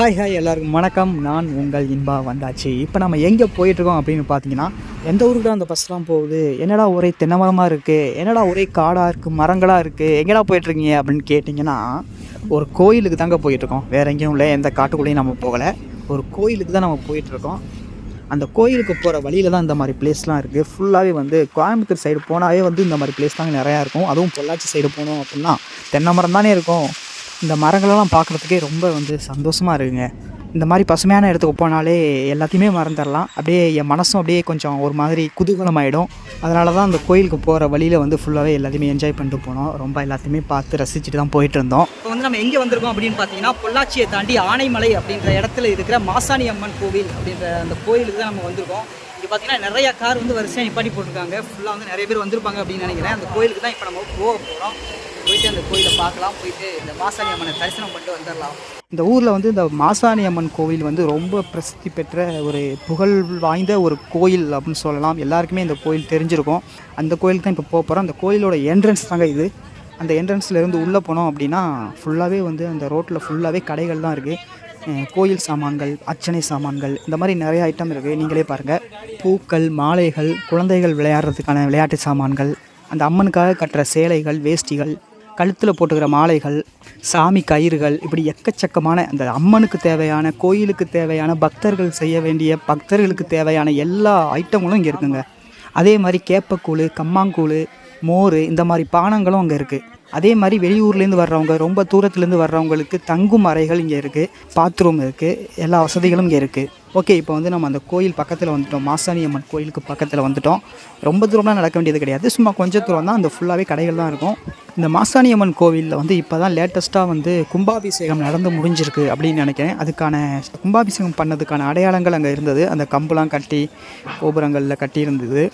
Hi hi எல்லாருக்கும் வணக்கம். நான் உங்கள் இன்பா வந்தாச்சு. இப்போ நம்ம எங்கே போயிட்டுருக்கோம் அப்படின்னு பார்த்தீங்கன்னா எந்த ஊருக்கு தான் அந்த பஸ்லாம் போகுது? என்னடா ஒரே தென்னை மரமாக இருக்குது என்னடா ஒரே காடாக இருக்குது மரங்களாக இருக்குது எங்கடா போயிட்டுருக்கீங்க அப்படின்னு கேட்டிங்கன்னா ஒரு கோயிலுக்கு தாங்க போயிட்டுருக்கோம். வேறு எங்கேயும் இல்லை. எந்த காட்டுக்குள்ளேயும் நம்ம போகலை. ஒரு கோயிலுக்கு தான் நம்ம போயிட்டுருக்கோம். அந்த கோயிலுக்கு போகிற வழியில் தான் இந்த மாதிரி பிளேஸ்லாம் இருக்குது ஃபுல்லாகவே வந்து கோயம்புத்தூர் சைடு போனாவே வந்து இந்த மாதிரி பிளேஸ் தாங்க நிறையா இருக்கும். அதுவும் பொள்ளாச்சி சைடு போனோம் அப்படின்னா தென்னை மரம் தானே இருக்கும். இந்த மரங்களெல்லாம் பார்க்குறதுக்கே ரொம்ப வந்து சந்தோஷமாக இருக்குங்க. இந்த மாதிரி பசுமையான இடத்துக்கு போனாலே எல்லாத்தையுமே மறந்துடலாம். அப்படியே என் மனசும் அப்படியே கொஞ்சம் ஒரு மாதிரி குதூகலமாயிடும். அதனால தான் அந்த கோயிலுக்கு போகிற வழியில் வந்து ஃபுல்லாகவே எல்லாத்தையுமே என்ஜாய் பண்ணிட்டு போனோம். ரொம்ப எல்லாத்தையுமே பார்த்து ரசிச்சுட்டு தான் போயிட்டு இருந்தோம். இப்போ வந்து நம்ம எங்கே வந்திருக்கோம் அப்படின்னு பார்த்தீங்கன்னா பொள்ளாச்சியை தாண்டி ஆனைமலை அப்படின்ற இடத்துல இருக்கிற மாசாணி அம்மன் கோவில் அப்படின்ற அந்த கோயிலுக்கு தான் நம்ம வந்திருக்கோம். இங்கே பார்த்தீங்கன்னா நிறைய கார் வந்து வரிசையாக நிப்பாட்டி போட்டிருக்காங்க. ஃபுல்லாக வந்து நிறைய பேர் வந்திருப்பாங்க அப்படின்னு நினைக்கிறேன். அந்த கோயிலுக்கு தான் இப்போ நம்ம போக போகிறோம் போயிட்டு அந்த கோயிலை பார்க்கலாம். போயிட்டு இந்த மாசாணி அம்மனை தரிசனம் பண்ணிட்டு வந்துடலாம். இந்த ஊரில் வந்து இந்த மாசாணி அம்மன் கோவில் வந்து ரொம்ப பிரசித்தி பெற்ற ஒரு புகழ் வாய்ந்த ஒரு கோயில் அப்படின்னு சொல்லலாம். எல்லாருக்குமே இந்த கோயில் தெரிஞ்சிருக்கும். அந்த கோயிலுக்கு தான் இப்போ போக போகிறோம் அந்த கோயிலோட என்ட்ரன்ஸ் தாங்க இது. அந்த என்ட்ரன்ஸில் இருந்து உள்ளே போனோம் அப்படின்னா ஃபுல்லாகவே வந்து அந்த ரோட்டில் ஃபுல்லாகவே கடைகள் தான் இருக்குது கோயில் சாமான்கள் அர்ச்சனை சாமான்கள் இந்த மாதிரி நிறைய ஐட்டம் இருக்குது நீங்களே பாருங்கள் பூக்கள் மாலைகள் குழந்தைகள் விளையாடுறதுக்கான விளையாட்டு சாமான்கள் அந்த அம்மனுக்காக கட்டுற சேலைகள் வேஷ்டிகள் கழுத்தில் போட்டுக்கிற மாலைகள் சாமி கயிறுகள் இப்படி எக்கச்சக்கமான அந்த அம்மனுக்கு தேவையான கோயிலுக்கு தேவையான பக்தர்கள் செய்ய வேண்டிய பக்தர்களுக்கு தேவையான எல்லா ஐட்டங்களும் இங்கே இருக்குங்க. அதே மாதிரி கேப்பக்கூழ் கம்மாங்கூழ் மோர் இந்த மாதிரி பானங்களும் அங்கே இருக்குது அதே மாதிரி வெளியூர்லேருந்து வர்றவங்க ரொம்ப தூரத்துலேருந்து வர்றவங்களுக்கு தங்கும் அறைகள் இங்கே இருக்குது பாத்ரூம் இருக்குது எல்லா வசதிகளும் இங்கே இருக்குது ஓகே இப்போ வந்து நம்ம அந்த கோயில் பக்கத்தில் வந்துட்டோம். மாசாணி அம்மன் கோயிலுக்கு பக்கத்தில் வந்துட்டோம். ரொம்ப தூரம்லாம் நடக்க வேண்டியது கிடையாது. சும்மா கொஞ்சம் தூரம் தான். அந்த ஃபுல்லாகவே கடைகள் தான் இருக்கும். இந்த மாசாணி அம்மன் கோவிலில் வந்து இப்போ தான் லேட்டஸ்ட்டாக வந்து கும்பாபிஷேகம் நடந்து முடிஞ்சிருக்கு அப்படின்னு நினைக்கிறேன். அதுக்கான கும்பாபிஷேகம் பண்ணதுக்கான அடையாளங்கள் அங்கே இருந்தது. அந்த கம்புலாம் கட்டி கோபுரங்களில் கட்டியிருந்தது.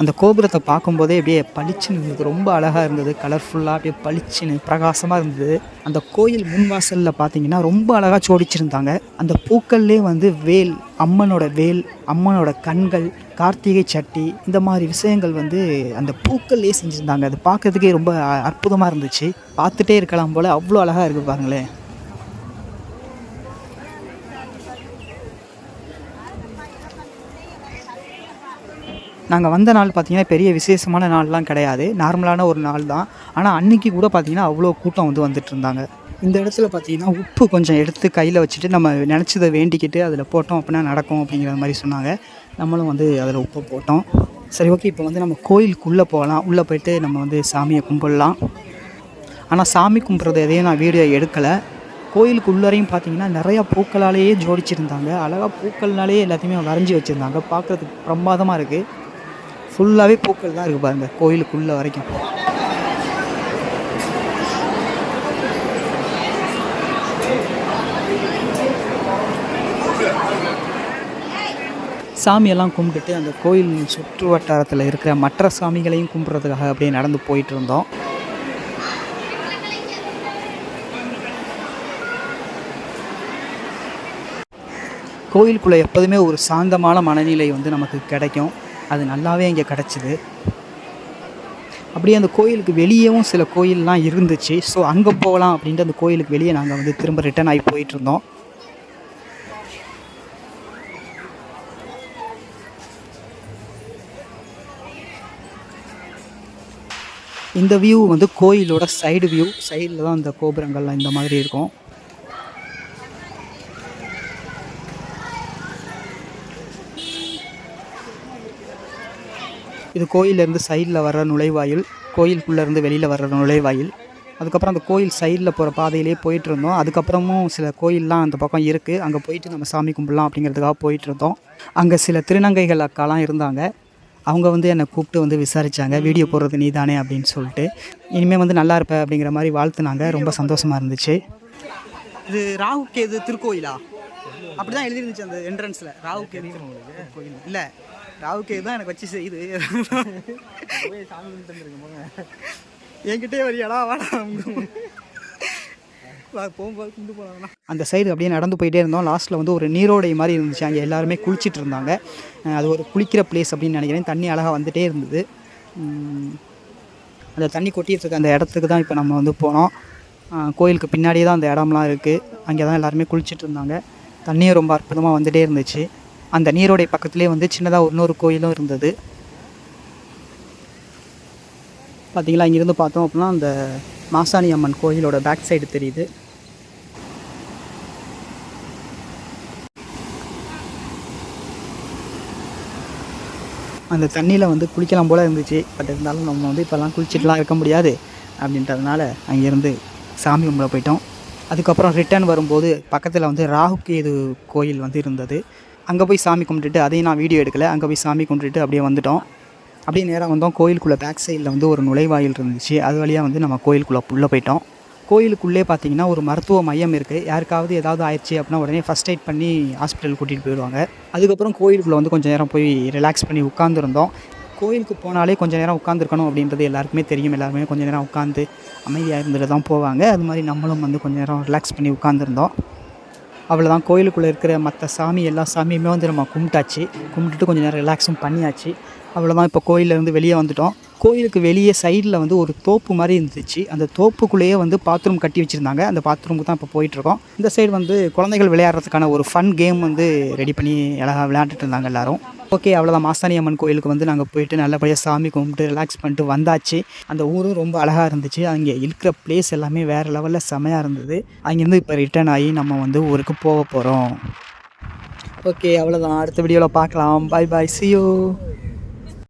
அந்த கோபுரத்தை பார்க்கும்போதே அப்படியே பளிச்சுன்னு இருந்தது. ரொம்ப அழகாக இருந்தது. கலர்ஃபுல்லாக அப்படியே பளிச்சுன்னு பிரகாசமாக இருந்தது. அந்த கோயில் முன்வாசலில் பார்த்தீங்கன்னா ரொம்ப அழகாக ஜோடிச்சிருந்தாங்க அந்த பூக்கள்லேயே வந்து வேல் அம்மனோட வேல் அம்மனோட கண்கள் கார்த்திகை சட்டி இந்த மாதிரி விஷயங்கள் வந்து அந்த பூக்கள்லேயே செஞ்சுருந்தாங்க. அது பார்க்கறதுக்கே ரொம்ப அற்புதமாக இருந்துச்சு. பார்த்துட்டே இருக்கலாம் போல் அவ்வளோ அழகாக இருக்குது பாருங்களேன். நாங்கள் வந்த நாள் பார்த்திங்கன்னா பெரிய விசேஷமான நாள்லாம் கிடையாது. நார்மலான ஒரு நாள் தான். ஆனால் அன்னைக்கு கூட பார்த்தீங்கன்னா அவ்வளோ கூட்டம் வந்து வந்துட்டு இருந்தாங்க. இந்த இடத்துல பார்த்தீங்கன்னா உப்பு கொஞ்சம் எடுத்து கையில் வச்சுட்டு நம்ம நினச்சதை வேண்டிக்கிட்டு அதில் போட்டோம் அப்படின்னா நடக்கும் அப்படிங்கிற மாதிரி சொன்னாங்க. நம்மளும் வந்து அதில் உப்பு போட்டோம். சரி ஓகே. இப்போ வந்து நம்ம கோயிலுக்குள்ளே போகலாம். உள்ளே போயிட்டு நம்ம வந்து சாமியை கும்பிடலாம். ஆனால் சாமி கும்பிட்றது எதையும் நான் வீடியோ எடுக்கலை. கோயிலுக்கு உள்ளரையும் பார்த்தீங்கன்னா நிறையா பூக்களாலேயே ஜோடிச்சிருந்தாங்க. அழகாக பூக்கள்னாலேயே எல்லாத்தையுமே வரைஞ்சி வச்சுருந்தாங்க. பார்க்குறதுக்கு பிரமாதமாக இருக்குது ஃபுல்லாகவே பூக்கள் தான் இருக்குது பாருங்கள் கோயிலுக்குள்ளே வரைக்கும். சாமியெல்லாம் கும்பிட்டுட்டு அந்த கோயில் சுற்று வட்டாரத்தில் இருக்கிற மற்ற சாமிகளையும் கும்பிட்றதுக்காக அப்படியே நடந்து போயிட்டு இருந்தோம் கோயிலுக்குள்ளே எப்போதுமே ஒரு சாந்தமான மனநிலை வந்து நமக்கு கிடைக்கும். அது நல்லாவே இங்கே கிடச்சிது. அப்படியே அந்த கோயிலுக்கு வெளியேவும் சில கோயிலெலாம் இருந்துச்சு. ஸோ அங்கே போகலாம் அப்படின்ட்டு அந்த கோயிலுக்கு வெளியே நாங்கள் வந்து திரும்ப ரிட்டர்ன் ஆகி போயிட்டுருந்தோம். இந்த வியூ வந்து கோயிலோட சைடு வியூ சைடில் தான் இந்த கோபுரங்கள்லாம் இந்த மாதிரி இருக்கும். இது கோயிலேருந்து சைடில் வர்ற நுழைவாயில் கோயிலுக்குள்ளேருந்து வெளியில் வர்ற நுழைவாயில். அதுக்கப்புறம் அந்த கோயில் சைடில் போகிற பாதையிலே போயிட்டுருந்தோம். அதுக்கப்புறமும் சில கோயிலெலாம் அந்த பக்கம் இருக்குது அங்கே போயிட்டு நம்ம சாமி கும்பிடலாம் அப்படிங்கிறதுக்காக போயிட்டுருந்தோம். அங்கே சில திருநங்கைகள் அக்காலாம் இருந்தாங்க. அவங்க வந்து என்னை கூப்பிட்டு வந்து விசாரித்தாங்க வீடியோ போடுறது நீ தானே அப்படின்னு சொல்லிட்டு. இனிமேல் வந்து நல்லா இருப்ப அப்படிங்கிற மாதிரி வாழ்த்துனாங்க. ரொம்ப சந்தோஷமாக இருந்துச்சு. இது ராகு கேது திருக்கோயிலா? அப்படி தான் எழுதிருந்துச்சு அந்த என்ட்ரன்ஸில் ராகு கேது கோயில் இல்லை. ராகு கேது தான் எனக்கு வச்சு செய்யுது என்கிட்டே வரியாடா வாடா. வா, போகும்போது கொண்டு போகலாம் அந்த சைடு அப்படியே நடந்து போயிட்டே இருந்தோம். லாஸ்ட்டில் வந்து ஒரு நீரோடை மாதிரி இருந்துச்சு. அங்கே எல்லாருமே குளிச்சிட்டு இருந்தாங்க. அது ஒரு குளிக்கிற பிளேஸ் அப்படின்னு நினைக்கிறேன். தண்ணி அழகாக வந்துட்டே இருந்தது. அந்த தண்ணி கொட்டிட்டு இருக்க அந்த இடத்துக்கு தான் இப்போ நம்ம வந்து போனோம். கோயிலுக்கு பின்னாடியே தான் அந்த இடம்லாம் இருக்குது அங்கே தான் எல்லாருமே குளிச்சுட்டு இருந்தாங்க. தண்ணியும் ரொம்ப அற்புதமாக வந்துட்டே இருந்துச்சு. அந்த நீரோடைய பக்கத்துலேயே வந்து சின்னதாக இன்னொரு கோயிலும் இருந்தது. பார்த்தீங்களா இங்கேருந்து பார்த்தோம் அப்படின்னா அந்த மாசாணி அம்மன் கோயிலோட பேக் சைடு தெரியுது. அந்த தண்ணியில் வந்து குளிக்கலாம் போல் இருந்துச்சு. பட் இருந்தாலும் நம்ம வந்து இப்போல்லாம் குளிச்சுட்டுலாம் இருக்க முடியாது அப்படின்றதுனால அங்கேருந்து சாமி கும்பிட போயிட்டோம். அதுக்கப்புறம் ரிட்டர்ன் வரும்போது பக்கத்தில் வந்து ராகுகேது கோயில் வந்து இருந்தது. அங்கே போய் சாமி கும்பிட்டுட்டு அதையும் நான் வீடியோ எடுக்கலை. அங்கே போய் சாமி கும்பிட்டுட்டு அப்படியே வந்துட்டோம். அப்படியே நேராக வந்தோம். கோயிலுக்குள்ளே பேக் சைடில் வந்து ஒரு நுழைவாயில் இருந்துச்சு. அது வழியாக வந்து நம்ம கோயிலுக்குள்ளே உள்ளே போயிட்டோம். கோயிலுக்குள்ளே பார்த்தீங்கன்னா ஒரு மருத்துவ மையம் இருக்குது யாருக்காவது ஏதாவது ஆயிடுச்சு அப்படின்னா உடனே ஃபஸ்ட் எய்ட் பண்ணி ஹாஸ்பிட்டல் கூட்டிகிட்டு போயிடுவாங்க. அதுக்கப்புறம் கோயிலுக்குள்ளே வந்து கொஞ்சம் நேரம் போய் ரிலாக்ஸ் பண்ணி உட்காந்துருந்தோம் கோயிலுக்கு போனாலே கொஞ்சம் நேரம் உட்காந்துருக்கணும் அப்படின்றது எல்லாருக்குமே தெரியும். எல்லாருமே கொஞ்சம் நேரம் உட்காந்து அமைதியாக இருந்துட்டு தான் போவாங்க. அது மாதிரி நம்மளும் வந்து கொஞ்சம் நேரம் ரிலாக்ஸ் பண்ணி உட்காந்துருந்தோம் அவ்வளோதான் கோயிலுக்குள்ளே இருக்கிற மற்ற சாமி எல்லா சாமியுமே வந்து நம்ம கும்பிட்டாச்சு. கும்பிட்டுட்டு கொஞ்சம் நேரம் ரிலாக்ஸும் பண்ணியாச்சு. அவ்வளோதான் இப்போ கோயிலேருந்து வெளியே வந்துட்டோம். கோயிலுக்கு வெளியே சைடில் வந்து ஒரு தோப்பு மாதிரி இருந்துச்சு. அந்த தோப்புக்குள்ளேயே வந்து பாத்ரூம் கட்டி வச்சுருந்தாங்க. அந்த பாத்ரூமுக்கு தான் இப்போ போயிட்டுருக்கோம் இந்த சைடு வந்து குழந்தைகள் விளையாடுறதுக்கான ஒரு ஃபன் கேம் வந்து ரெடி பண்ணி அழகாக விளையாண்டுட்டு இருந்தாங்க எல்லாரும். ஓகே அவ்வளோதான் மாசாணி அம்மன் கோயிலுக்கு வந்து நாங்கள் போயிட்டு நல்லபடியாக சாமி கும்பிட்டு ரிலாக்ஸ் பண்ணிட்டு வந்தாச்சு. அந்த ஊரும் ரொம்ப அழகாக இருந்துச்சு. அங்கே இருக்கிற பிளேஸ் எல்லாமே வேறு லெவலில் செமையாக இருந்தது. அங்கேருந்து இப்போ ரிட்டர்ன் ஆகி நம்ம வந்து ஊருக்கு போக போகிறோம் ஓகே அவ்வளோதான் அடுத்த வீடியோவில் பார்க்கலாம். பாய் பாய் சியூ